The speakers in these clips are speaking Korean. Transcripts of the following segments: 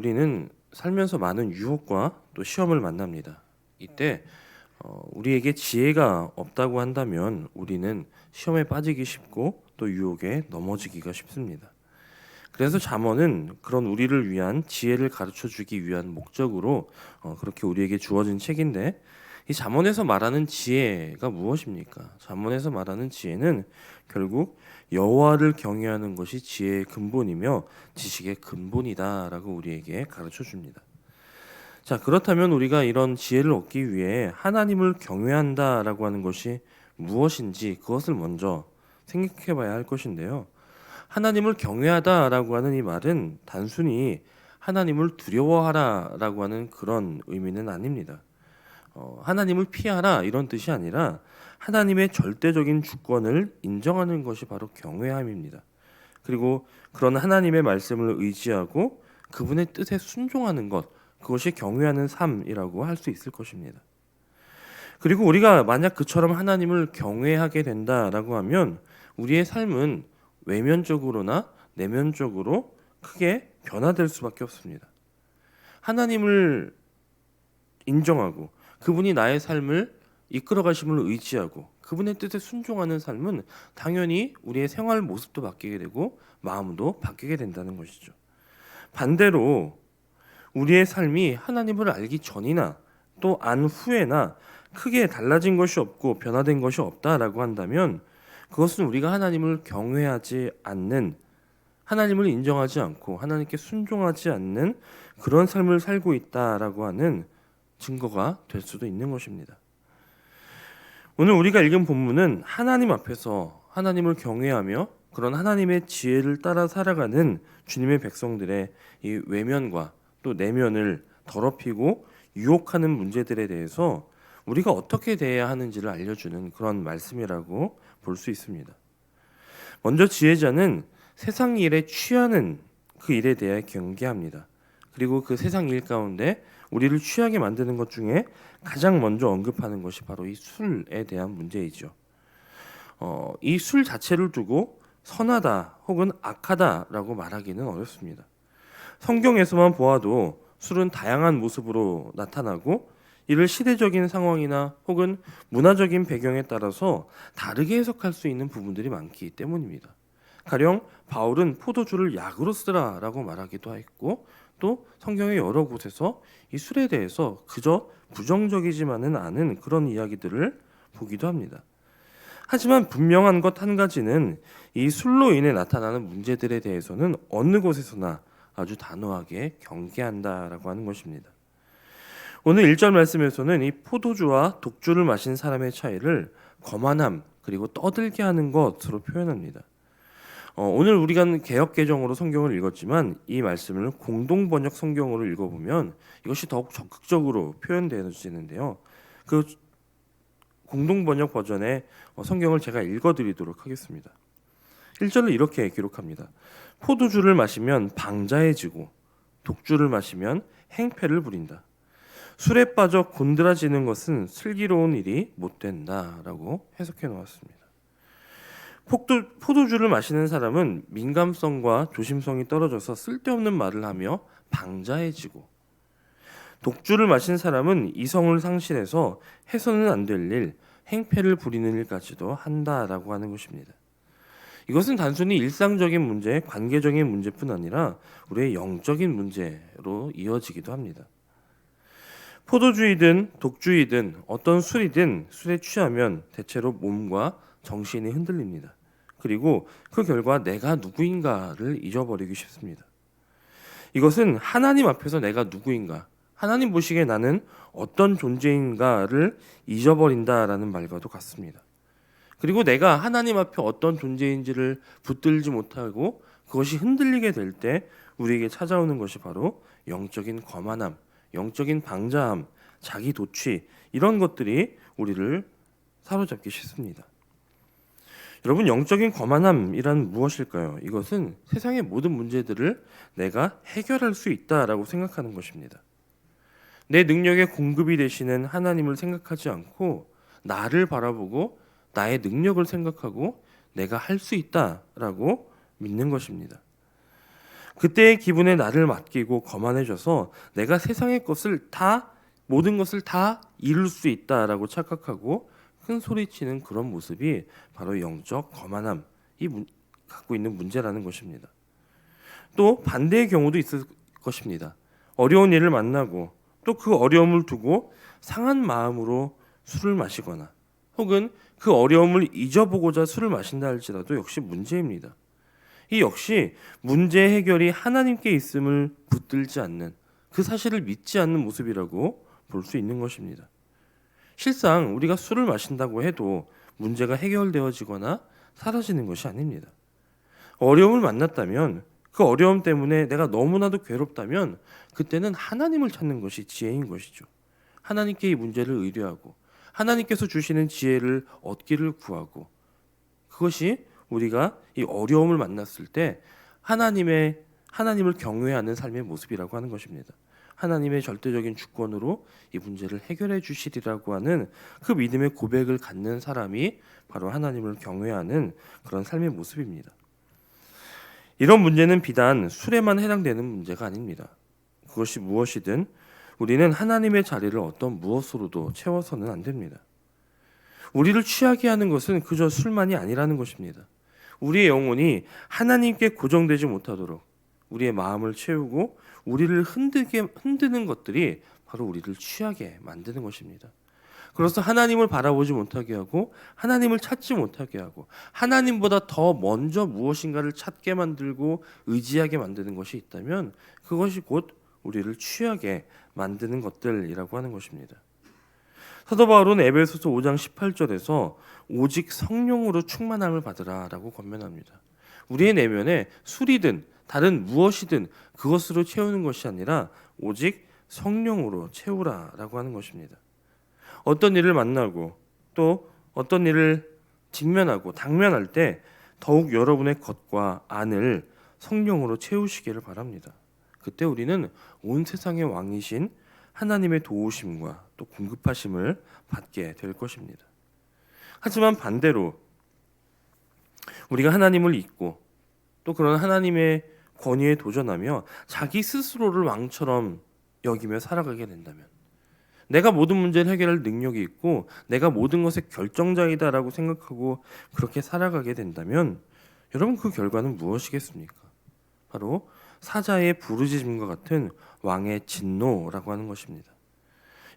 우리는 살면서 많은 유혹과 또 시험을 만납니다. 이때 어, 우리에게 지혜가 없다고 한다면 우리는 시험에 빠지기 쉽고 또 유혹에 넘어지기가 쉽습니다. 그래서 잠언은 그런 우리를 위한 지혜를 가르쳐 주기 위한 목적으로 어, 그렇게 우리에게 주어진 책인데 이 잠언에서 말하는 지혜가 무엇입니까? 잠언에서 말하는 지혜는 결국 여호와를 경외하는 것이 지혜의 근본이며 지식의 근본이다라고 우리에게 가르쳐 줍니다. 자, 그렇다면 우리가 이런 지혜를 얻기 위해 하나님을 경외한다라고 하는 것이 무엇인지 그것을 먼저 생각해 봐야 할 것인데요. 하나님을 경외하다라고 하는 이 말은 단순히 하나님을 두려워하라라고 하는 그런 의미는 아닙니다. 어, 하나님을 피하라 이런 뜻이 아니라 하나님의 절대적인 주권을 인정하는 것이 바로 경외함입니다. 그리고 그런 하나님의 말씀을 의지하고 그분의 뜻에 순종하는 것 그것이 경외하는 삶이라고 할 수 있을 것입니다. 그리고 우리가 만약 그처럼 하나님을 경외하게 된다라고 하면 우리의 삶은 외면적으로나 내면적으로 크게 변화될 수밖에 없습니다. 하나님을 인정하고 그분이 나의 삶을 이끌어 가심을 의지하고 그분의 뜻에 순종하는 삶은 당연히 우리의 생활 모습도 바뀌게 되고 마음도 바뀌게 된다는 것이죠. 반대로 우리의 삶이 하나님을 알기 전이나 또 안 후에나 크게 달라진 것이 없고 변화된 것이 없다라고 한다면 그것은 우리가 하나님을 경외하지 않는 하나님을 인정하지 않고 하나님께 순종하지 않는 그런 삶을 살고 있다라고 하는 증거가 될 수도 있는 것입니다. 오늘 우리가 읽은 본문은 하나님 앞에서 하나님을 경외하며 그런 하나님의 지혜를 따라 살아가는 주님의 백성들의 이 외면과 또 내면을 더럽히고 유혹하는 문제들에 대해서 우리가 어떻게 대해야 하는지를 알려주는 그런 말씀이라고 볼 수 있습니다. 먼저 지혜자는 세상 일에 취하는 그 일에 대해 경계합니다. 그리고 그 세상 일 가운데 우리를 취하게 만드는 것 중에 가장 먼저 언급하는 것이 바로 이 술에 대한 문제이죠. 어, 이 술 자체를 두고 선하다 혹은 악하다라고 말하기는 어렵습니다. 성경에서만 보아도 술은 다양한 모습으로 나타나고 이를 시대적인 상황이나 혹은 문화적인 배경에 따라서 다르게 해석할 수 있는 부분들이 많기 때문입니다. 가령 바울은 포도주를 약으로 쓰라라고 말하기도 했고 또 성경의 여러 곳에서 이 술에 대해서 그저 부정적이지만은 않은 그런 이야기들을 보기도 합니다. 하지만 분명한 것 한 가지는 이 술로 인해 나타나는 문제들에 대해서는 어느 곳에서나 아주 단호하게 경계한다라고 하는 것입니다. 오늘 1절 말씀에서는 이 포도주와 독주를 마신 사람의 차이를 거만함 그리고 떠들게 하는 것으로 표현합니다. 어, 오늘 우리가 개혁 개정으로 성경을 읽었지만 이 말씀을 공동 번역 성경으로 읽어보면 이것이 더욱 적극적으로 표현되어지는데요. 그 공동 번역 버전의 어, 성경을 제가 읽어드리도록 하겠습니다. 1절을 이렇게 기록합니다. 포도주를 마시면 방자해지고 독주를 마시면 행패를 부린다. 술에 빠져 곤드라지는 것은 슬기로운 일이 못 된다라고 해석해 놓았습니다. 포도, 포도주를 마시는 사람은 민감성과 조심성이 떨어져서 쓸데없는 말을 하며 방자해지고 독주를 마신 사람은 이성을 상실해서 해서는 안 될 일, 행패를 부리는 일까지도 한다라고 하는 것입니다. 이것은 단순히 일상적인 문제, 관계적인 문제뿐 아니라 우리의 영적인 문제로 이어지기도 합니다. 포도주이든 독주이든 어떤 술이든 술에 취하면 대체로 몸과 정신이 흔들립니다. 그리고 그 결과 내가 누구인가를 잊어버리기 쉽습니다. 이것은 하나님 앞에서 내가 누구인가, 하나님 보시기에 나는 어떤 존재인가를 잊어버린다라는 말과도 같습니다. 그리고 내가 하나님 앞에 어떤 존재인지를 붙들지 못하고 그것이 흔들리게 될 때 우리에게 찾아오는 것이 바로 영적인 거만함, 영적인 방자함, 자기 도취 이런 것들이 우리를 사로잡기 쉽습니다. 여러분 영적인 거만함이란 무엇일까요? 이것은 세상의 모든 문제들을 내가 해결할 수 있다라고 생각하는 것입니다. 내 능력의 공급이 되시는 하나님을 생각하지 않고 나를 바라보고 나의 능력을 생각하고 내가 할 수 있다라고 믿는 것입니다. 그때의 기분에 나를 맡기고 거만해져서 내가 세상의 것을 다 모든 것을 다 이룰 수 있다라고 착각하고 큰 소리치는 그런 모습이 바로 영적 거만함이 문- 갖고 있는 문제라는 것입니다. 또 반대의 경우도 있을 것입니다. 어려운 일을 만나고 또 그 어려움을 두고 상한 마음으로 술을 마시거나 혹은 그 어려움을 잊어보고자 술을 마신다 할지라도 역시 문제입니다. 이 역시 문제 해결이 하나님께 있음을 붙들지 않는 그 사실을 믿지 않는 모습이라고 볼 수 있는 것입니다. 실상 우리가 술을 마신다고 해도 문제가 해결되어지거나 사라지는 것이 아닙니다. 어려움을 만났다면 그 어려움 때문에 내가 너무나도 괴롭다면 그때는 하나님을 찾는 것이 지혜인 것이죠. 하나님께 이 문제를 의뢰하고 하나님께서 주시는 지혜를 얻기를 구하고 그것이 우리가 이 어려움을 만났을 때 하나님의 하나님을 경외하는 삶의 모습이라고 하는 것입니다. 하나님의 절대적인 주권으로 이 문제를 해결해 주시리라고 하는 그 믿음의 고백을 갖는 사람이 바로 하나님을 경외하는 그런 삶의 모습입니다. 이런 문제는 비단 술에만 해당되는 문제가 아닙니다. 그것이 무엇이든 우리는 하나님의 자리를 어떤 무엇으로도 채워서는 안 됩니다. 우리를 취하게 하는 것은 그저 술만이 아니라는 것입니다. 우리의 영혼이 하나님께 고정되지 못하도록 우리의 마음을 채우고 우리를 흔들게 흔드는 것들이 바로 우리를 취하게 만드는 것입니다. 그래서 하나님을 바라보지 못하게 하고 하나님을 찾지 못하게 하고 하나님보다 더 먼저 무엇인가를 찾게 만들고 의지하게 만드는 것이 있다면 그것이 곧 우리를 취하게 만드는 것들이라고 하는 것입니다. 사도 바울은 에베소서 5장 18절에서 오직 성령으로 충만함을 받으라라고 권면합니다. 우리의 내면에 술이든 다른 무엇이든 그것으로 채우는 것이 아니라 오직 성령으로 채우라라고 하는 것입니다. 어떤 일을 만나고 또 어떤 일을 직면하고 당면할 때 더욱 여러분의 겉과 안을 성령으로 채우시기를 바랍니다. 그때 우리는 온 세상의 왕이신 하나님의 도우심과 또 공급하심을 받게 될 것입니다. 하지만 반대로 우리가 하나님을 잊고 또 그런 하나님의 권위에 도전하며 자기 스스로를 왕처럼 여기며 살아가게 된다면 내가 모든 문제를 해결할 능력이 있고 내가 모든 것의 결정자이다라고 생각하고 그렇게 살아가게 된다면 여러분 그 결과는 무엇이겠습니까? 바로 사자의 부르짖음과 같은 왕의 진노라고 하는 것입니다.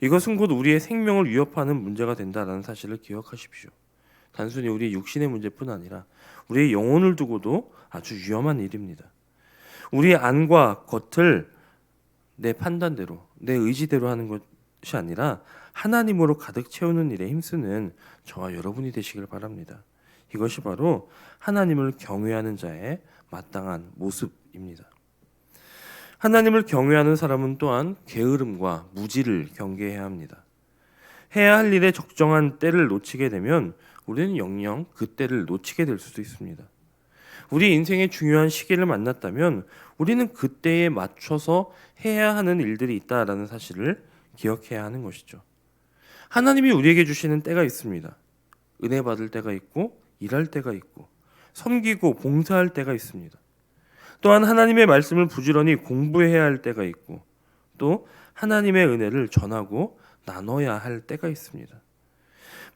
이것은 곧 우리의 생명을 위협하는 문제가 된다라는 사실을 기억하십시오. 단순히 우리 육신의 문제뿐 아니라 우리의 영혼을 두고도 아주 위험한 일입니다. 우리의 안과 겉을 내 판단대로, 내 의지대로 하는 것이 아니라 하나님으로 가득 채우는 일에 힘쓰는 저와 여러분이 되시길 바랍니다. 이것이 바로 하나님을 경외하는 자의 마땅한 모습입니다. 하나님을 경외하는 사람은 또한 게으름과 무지를 경계해야 합니다. 해야 할 일에 적정한 때를 놓치게 되면 우리는 영영 그 때를 놓치게 될 수도 있습니다. 우리 인생의 중요한 시기를 만났다면 우리는 그때에 맞춰서 해야 하는 일들이 있다라는 사실을 기억해야 하는 것이죠. 하나님이 우리에게 주시는 때가 있습니다. 은혜 받을 때가 있고 일할 때가 있고 섬기고 봉사할 때가 있습니다. 또한 하나님의 말씀을 부지런히 공부해야 할 때가 있고 또 하나님의 은혜를 전하고 나눠야 할 때가 있습니다.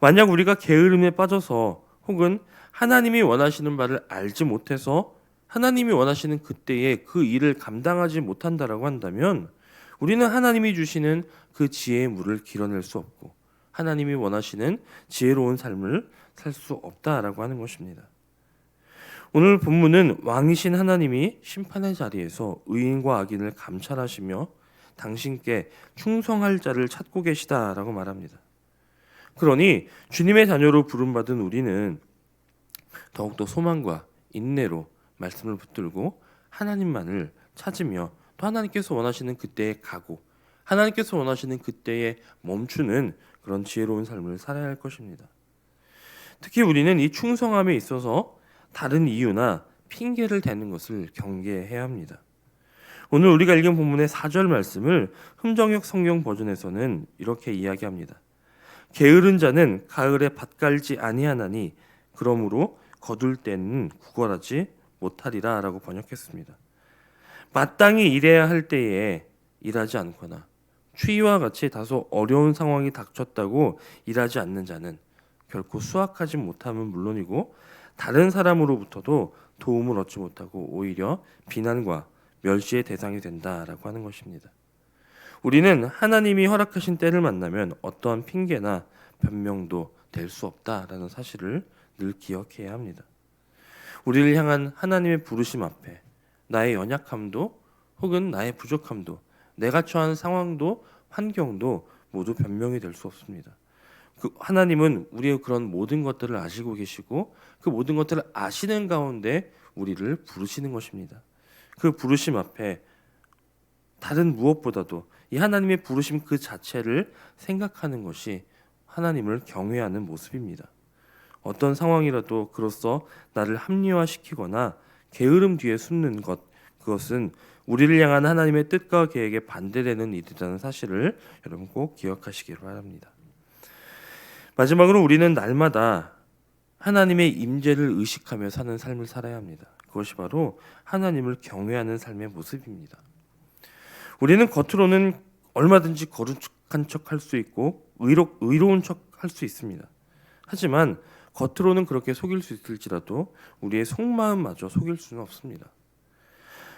만약 우리가 게으름에 빠져서 혹은 하나님이 원하시는 바를 알지 못해서 하나님이 원하시는 그때에 그 일을 감당하지 못한다라고 한다면 우리는 하나님이 주시는 그 지혜의 물을 길어낼 수 없고 하나님이 원하시는 지혜로운 삶을 살 수 없다라고 하는 것입니다. 오늘 본문은 왕이신 하나님이 심판의 자리에서 의인과 악인을 감찰하시며 당신께 충성할 자를 찾고 계시다라고 말합니다. 그러니 주님의 자녀로 부름받은 우리는 더욱더 소망과 인내로 말씀을 붙들고 하나님만을 찾으며 또 하나님께서 원하시는 그때에 가고 하나님께서 원하시는 그때에 멈추는 그런 지혜로운 삶을 살아야 할 것입니다. 특히 우리는 이 충성함에 있어서 다른 이유나 핑계를 대는 것을 경계해야 합니다. 오늘 우리가 읽은 본문의 4절 말씀을 흠정역 성경 버전에서는 이렇게 이야기합니다. 게으른 자는 가을에 밭 갈지 아니하나니 그러므로 거둘 때는 구걸하지 못하리라라고 번역했습니다. 마땅히 일해야 할 때에 일하지 않거나 추위와 같이 다소 어려운 상황이 닥쳤다고 일하지 않는 자는 결코 수확하지 못함은 물론이고 다른 사람으로부터도 도움을 얻지 못하고 오히려 비난과 멸시의 대상이 된다라고 하는 것입니다. 우리는 하나님이 허락하신 때를 만나면 어떠한 핑계나 변명도 될 수 없다라는 사실을 늘 기억해야 합니다. 우리를 향한 하나님의 부르심 앞에 나의 연약함도 혹은 나의 부족함도 내가 처한 상황도 환경도 모두 변명이 될 수 없습니다. 그 하나님은 우리의 그런 모든 것들을 아시고 계시고 그 모든 것들을 아시는 가운데 우리를 부르시는 것입니다. 그 부르심 앞에 다른 무엇보다도 이 하나님의 부르심 그 자체를 생각하는 것이 하나님을 경외하는 모습입니다. 어떤 상황이라도 그로써 나를 합리화시키거나 게으름 뒤에 숨는 것 그것은 우리를 향한 하나님의 뜻과 계획에 반대되는 일이라는 사실을 여러분 꼭 기억하시기를 바랍니다. 마지막으로 우리는 날마다 하나님의 임재를 의식하며 사는 삶을 살아야 합니다. 그것이 바로 하나님을 경외하는 삶의 모습입니다. 우리는 겉으로는 얼마든지 거룩한 척 할 수 있고 의로, 의로운 척 할 수 있습니다. 하지만 겉으로는 그렇게 속일 수 있을지라도 우리의 속마음마저 속일 수는 없습니다.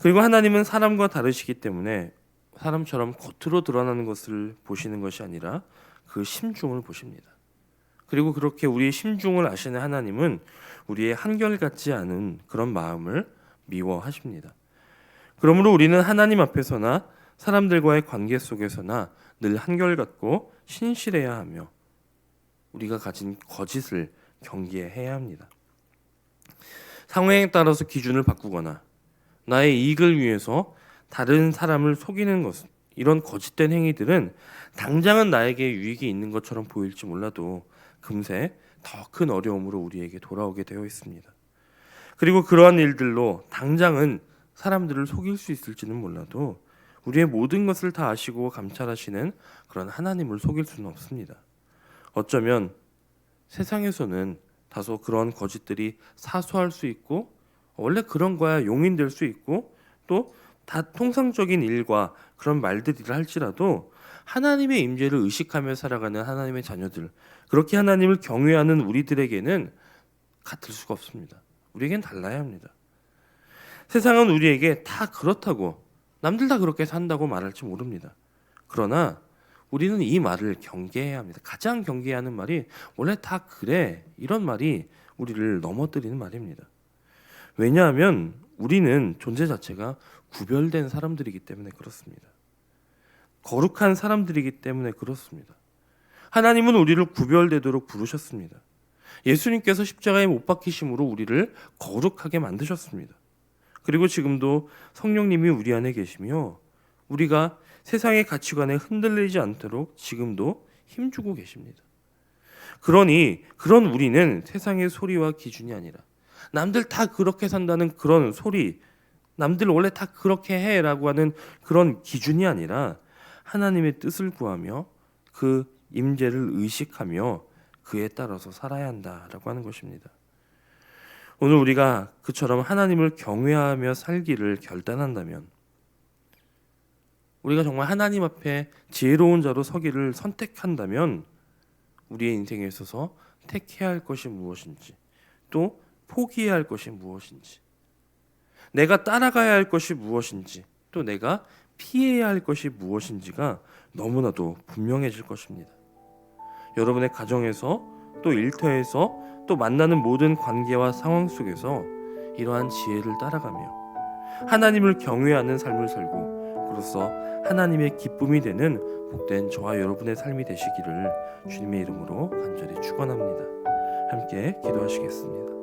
그리고 하나님은 사람과 다르시기 때문에 사람처럼 겉으로 드러나는 것을 보시는 것이 아니라 그 심중을 보십니다. 그리고 그렇게 우리의 심중을 아시는 하나님은 우리의 한결같지 않은 그런 마음을 미워하십니다. 그러므로 우리는 하나님 앞에서나 사람들과의 관계 속에서나 늘 한결같고 신실해야 하며 우리가 가진 거짓을 경계해야 합니다. 상황에 따라서 기준을 바꾸거나 나의 이익을 위해서 다른 사람을 속이는 것 이런 거짓된 행위들은 당장은 나에게 유익이 있는 것처럼 보일지 몰라도 금세 더 큰 어려움으로 우리에게 돌아오게 되어 있습니다. 그리고 그러한 일들로 당장은 사람들을 속일 수 있을지는 몰라도 우리의 모든 것을 다 아시고 감찰하시는 그런 하나님을 속일 수는 없습니다. 어쩌면 세상에서는 다소 그런 거짓들이 사소할 수 있고 원래 그런 거야 용인될 수 있고 또 다 통상적인 일과 그런 말들이라 할지라도 하나님의 임재를 의식하며 살아가는 하나님의 자녀들 그렇게 하나님을 경외하는 우리들에게는 같을 수가 없습니다. 우리에겐 달라야 합니다. 세상은 우리에게 다 그렇다고 남들 다 그렇게 산다고 말할지 모릅니다. 그러나 우리는 이 말을 경계해야 합니다. 가장 경계해야 하는 말이 원래 다 그래 이런 말이 우리를 넘어뜨리는 말입니다. 왜냐하면 우리는 존재 자체가 구별된 사람들이기 때문에 그렇습니다. 거룩한 사람들이기 때문에 그렇습니다. 하나님은 우리를 구별되도록 부르셨습니다. 예수님께서 십자가에 못 박히심으로 우리를 거룩하게 만드셨습니다. 그리고 지금도 성령님이 우리 안에 계시며 우리가 세상의 가치관에 흔들리지 않도록 지금도 힘주고 계십니다. 그러니 그런 우리는 세상의 소리와 기준이 아니라 남들 다 그렇게 산다는 그런 소리, 남들 원래 다 그렇게 해라고 하는 그런 기준이 아니라 하나님의 뜻을 구하며 그 임재를 의식하며 그에 따라서 살아야 한다라고 하는 것입니다. 오늘 우리가 그처럼 하나님을 경외하며 살기를 결단한다면 우리가 정말 하나님 앞에 지혜로운 자로 서기를 선택한다면 우리의 인생에 있어서 택해야 할 것이 무엇인지 또 포기해야 할 것이 무엇인지 내가 따라가야 할 것이 무엇인지 또 내가 피해야 할 것이 무엇인지가 너무나도 분명해질 것입니다. 여러분의 가정에서 또 일터에서 또 만나는 모든 관계와 상황 속에서 이러한 지혜를 따라가며 하나님을 경외하는 삶을 살고 그로써 하나님의 기쁨이 되는 복된 저와 여러분의 삶이 되시기를 주님의 이름으로 간절히 축원합니다. 함께 기도하시겠습니다.